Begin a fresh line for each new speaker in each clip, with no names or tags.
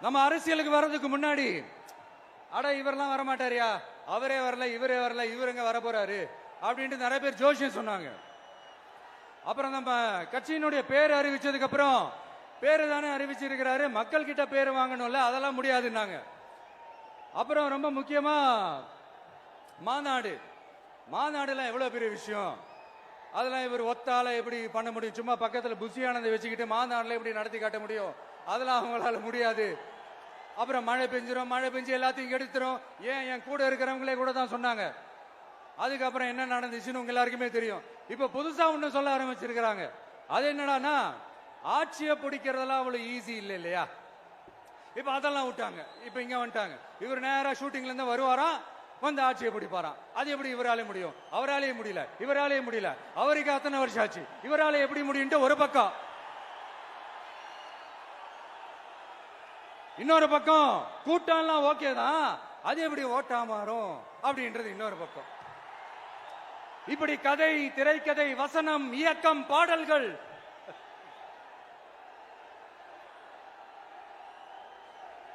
நம்ம அரசியலுக்கு வர்றதுக்கு முன்னாடி அட இவரெல்லாம் வர மாட்டாரியா அவரே வரல இவரே வரல இவர் எங்க வர போறாரு அப்படின்ட்டு நிறைய பேர் ஜோசியம் சொன்னாங்க. அப்புறம் நம்ம கட்சியினுடைய பேர் அறிவிச்சதுக்கு அப்புறம் பேரு தானே அறிவிச்சிருக்கிறாரு. மக்கள் கிட்ட பேர் வாங்கணும்ல அதெல்லாம் முடியாதுன்னாங்க. அப்புறம் ரொம்ப முக்கியமா மாநாடு. மாநாடுலாம் எவ்வளவு பெரிய விஷயம்? அதெல்லாம் இவர் ஒத்தால எப்படி பண்ண முடியும்? சும்மா பக்கத்துல புஷியானதை வச்சுக்கிட்டு மாநாடுல எப்படி நடத்தி காட்ட முடியும்? அதெல்லாம் அவங்களால முடியாது. அப்புறம் மழை பெஞ்சிரும் மழை பெஞ்சு எல்லாத்தையும் கெடுத்துரும். ஏன் என் கூட இருக்கிறவங்களே கூட தான் சொன்னாங்க. அதுக்கப்புறம் என்ன நடந்துச்சுன்னு உங்க எல்லாருக்குமே தெரியும். இப்ப புதுசா ஒண்ணு சொல்ல ஆரம்பிச்சிருக்கிறாங்க. அது என்னடான்னா ஆட்சியை பிடிக்கிறதெல்லாம் அவ்வளவு ஈஸி இல்லை இல்லையா? இப்ப அதெல்லாம் விட்டாங்க. இப்ப இங்க வந்துட்டாங்க. இவர் நேரா ஷூட்டிங்ல இருந்து வருவாராம் வந்து ஆட்சியை பிடிப்பாராம். அது எப்படி இவராலே முடியும்? அவராலேயே முடியல. இவராலேயே முடியல. அவருக்கு அத்தனை வருஷம் ஆச்சு. இவராலே எப்படி முடியும்ட்டு ஒரு பக்கம். இன்னொரு பக்கம் கூட்டம்லாம் ஓகே தான். அது எப்படி ஓட்டா மாறும்? அப்படின்றது இன்னொரு பக்கம். இப்படி கதை திரைக்கதை வசனம் இயக்கம் பாடல்கள்.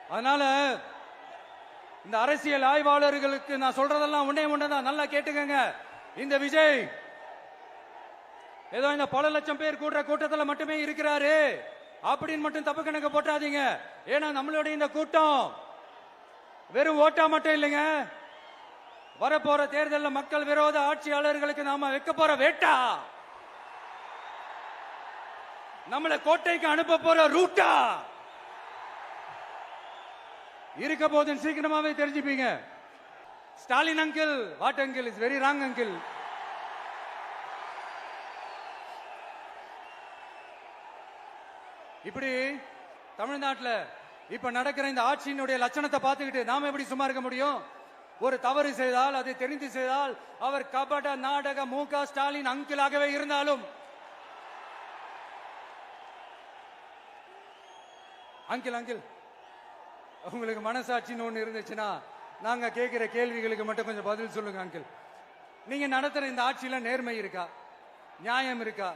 அதனால இந்த அரசியல் ஆய்வாளர்களுக்கு நான் சொல்றதெல்லாம் உன்னே உண்டதான் நல்லா கேட்டுக்கங்க. இந்த விஜய் ஏதோ இந்த பல லட்சம் பேர் கூடுற கூட்டத்துல மட்டுமே இருக்கிறாரு. அப்படின்னு மட்டும் தப்பு கணக்கு போட்டாதீங்க. ஏன்னா நம்மளுடைய இந்த கூட்டம் வெறும் ஓட்டா மட்டும் இல்லைங்க. வரப்போற தேர்தலில் மக்கள் விரோத ஆட்சியாளர்களுக்கு நாம வைக்க போற வேட்டா. நம்மளை கோட்டைக்கு அனுப்ப போற ரூட்டா. இருக்க போதும் சீக்கிரமாவே தெரிஞ்சுப்பீங்க. Stalin uncle what uncle is very wrong uncle இப்படி தமிழ்நாட்டில் இப்ப நடக்கிற இந்த ஆட்சியினுடைய லட்சணத்தை பார்த்துக்கிட்டு நாம எப்படி சும்மா இருக்க முடியும்? ஒரு தவறு செய்தால் அதை தெரிந்து செய்தால் அவர் கபட நாடக மு க ஸ்டாலின் அங்கிளாகவே இருந்தாலும் அங்கிள் அங்கிள் உங்களுக்கு மனசாட்சின்னு ஒண்ணு இருந்துச்சுன்னா நாங்க கேட்கிற கேள்விகளுக்கு மட்டும் கொஞ்சம் பதில் சொல்லுங்க அங்கிள். நீங்க நடத்துற இந்த ஆட்சியில நேர்மை இருக்கா? நியாயம் இருக்கா?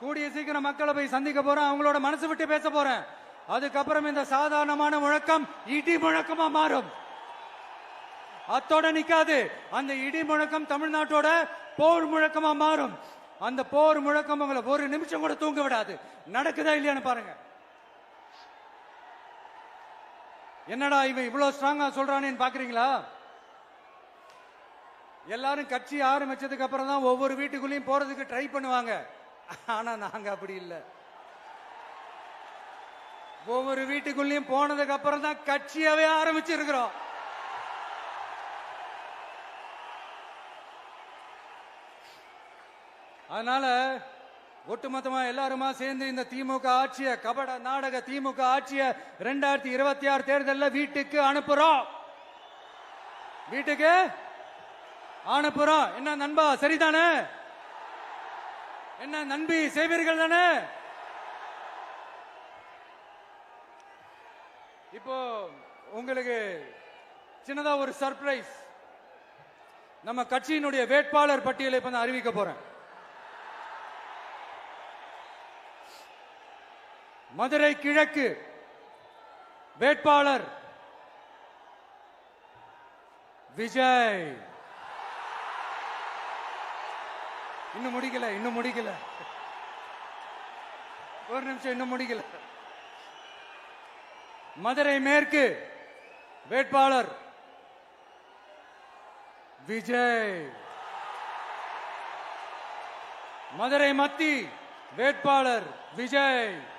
கூடிய சீக்கிரம் மக்களை போய் சந்திக்க போறேன். அவங்களோட மனசு விட்டு பேச போறேன். அதுக்கப்புறம் இந்த சாதாரணமான முழக்கம் இடி முழக்கமா மாறும். அத்தோட நிக்காது. அந்த இடி முழக்கம் தமிழ்நாட்டோட போர் முழக்கமா மாறும். அந்த போர் முழக்கம் உங்களை ஒரு நிமிஷம் கூட தூங்க விடாது. நடக்குதா இல்லையான்னு பாருங்க. என்னடா இவன் இவ்வளவு ஸ்ட்ராங்கா சொல்றானேன்னு பாக்குறீங்களா? எல்லாரும் கட்சி ஆரம்பிச்சதுக்கு அப்புறம் தான் ஒவ்வொரு வீட்டுக்குள்ளேயும் போறதுக்கு ட்ரை பண்ணுவாங்க. ஆனா நாங்க அப்படி இல்லை. ஒவ்வொரு வீட்டுக்குள்ளேயும் போனதுக்கு அப்புறம் தான் கட்சியாவே ஆரம்பிச்சிருக்கிறோம். அதனால ஒட்டுமொத்தமா எல்லாருமா சேர்ந்து இந்த திமுக ஆட்சிய கபட நாடக திமுக ஆட்சிய ரெண்டாயிரத்தி இருபத்தி ஆறு தேர்தலில் வீட்டுக்கு அனுப்புறோம். வீட்டுக்கு அனுப்புறோம். என்ன நண்பா சரிதானே? என்ன நண்பி செய்வீர்கள் தானே? இப்போ உங்களுக்கு சின்னதா ஒரு சர்ப்ரைஸ் நம்ம கட்சியினுடைய வேட்பாளர் பட்டியலை இப்ப நான் அறிவிக்க போறேன். மதுரை கிழக்கு வேட்பாளர் விஜய். இன்னும் முடிக்கல இன்னும் முடிக்கல. ஒரு நிமிஷம் இன்னும் முடிக்கல. மதுரை மேற்கு வேட்பாளர் விஜய். மதுரை மத்தி வேட்பாளர் விஜய்.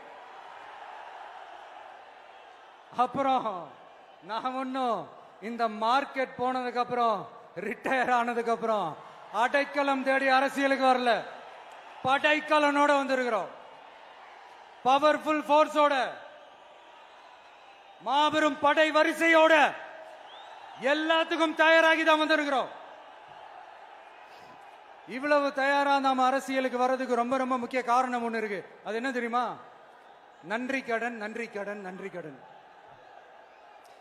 அப்புறம் நான் ஒன்னும் இந்த மார்க்கெட் போனதுக்கு அப்புறம் ரிட்டையர் ஆனதுக்கு அப்புறம் அடைக்கலம் தேடி அரசியலுக்கு வரல. படைக்கலனோட வந்திருக்கிறோம். பவர்ஃபுல் ஃபோர்ஸோட மாபெரும் படை வரிசையோட எல்லாத்துக்கும் தயாராகி தான் வந்திருக்கிறோம். இவ்வளவு தயாரா நாம அரசியலுக்கு வர்றதுக்கு ரொம்ப ரொம்ப முக்கிய காரணம் ஒண்ணு இருக்கு. அது என்ன தெரியுமா? நன்றி கடன் நன்றி கடன் நன்றி கடன்.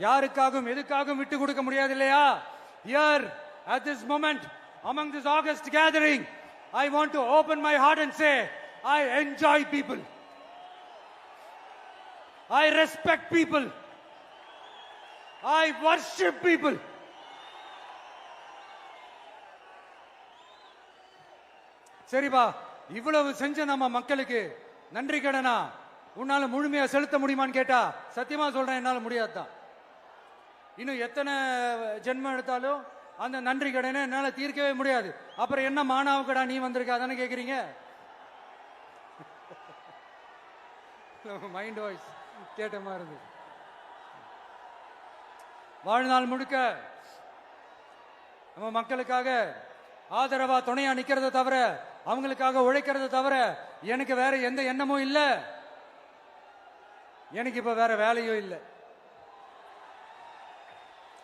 யாருக்காகவும் எதுக்காகவும் விட்டு கொடுக்க முடியாது இல்லையா here at this moment among this august gathering I want to open my heart and say I enjoy people I respect people I worship people சரிப்பா இவ்வளவு செஞ்ச நம்ம மக்களுக்கு நன்றி கடனா உன்னால முழுமையா செலுத்த முடியுமான்னு கேட்டா சத்தியமா சொல்றேன் என்னால முடியாது தான் இன்னும் எத்தனை ஜென்மம் எடுத்தாலும் அந்த நன்றி கடனை என்னால தீர்க்கவே முடியாது. அப்புறம் என்ன மானாவுக்கடா நீ வந்திருக்க? அதானே கேக்குறீங்க? மைண்ட் வாய்ஸ் கேட்ட மாதிரி இருந்தது. வாழ்நாள் முழுக்க நம்ம மக்களுக்காக ஆதரவா துணையா நிக்கிறத தவிர அவங்களுக்காக உழைக்கிறத தவிர எனக்கு வேற எந்த எண்ணமும் இல்லை. எனக்கு இப்ப வேற வேலையும் இல்லை.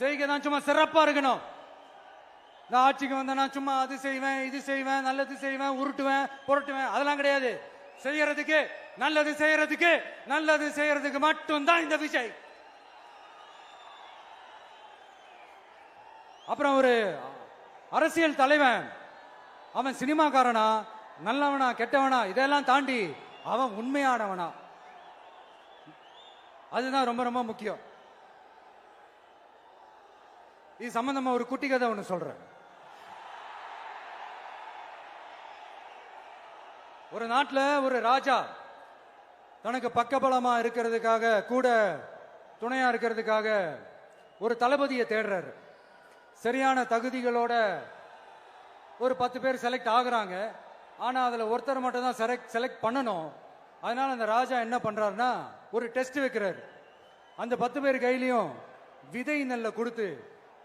செய்கை தான் சும்மா சிறப்பா இருக்கணும். நான் ஆட்சிக்கு வந்தேன்னா சும்மா அது செய்வேன் இது செய்வேன் நல்லது செய்வேன் உருட்டுவேன் புரட்டுவேன். அதெல்லாம் கிடையாது. செய்யறதுக்கு நல்லது செய்யறதுக்கு நல்லது செய்யறதுக்கு மட்டும்தான் இந்த விஜய் அப்புறம் ஒரு அரசியல் தலைவன் அவன் சினிமாக்காரனா நல்லவனா கெட்டவனா இதெல்லாம் தாண்டி அவன் உண்மையானவனா. அதுதான் ரொம்ப ரொம்ப முக்கியம். இது சம்பந்தமா ஒரு குட்டி கதை ஒன்று சொல்றேன். ஒரு நாட்டில் ஒரு ராஜா தனக்கு பக்கபலமா இருக்கிறதுக்காக கூட துணையா இருக்கிறதுக்காக ஒரு தளபதியை தேடுறாரு. சரியான தகுதிகளோட ஒரு பத்து பேர் செலக்ட் ஆகுறாங்க. ஆனா அதுல ஒருத்தர் மட்டும் தான் செலக்ட் செலக்ட் பண்ணணும். அதனால அந்த ராஜா என்ன பண்றாருன்னா ஒரு டெஸ்ட் வைக்கிறார். அந்த பத்து பேர் கையிலையும் விதை நெல்லை கொடுத்து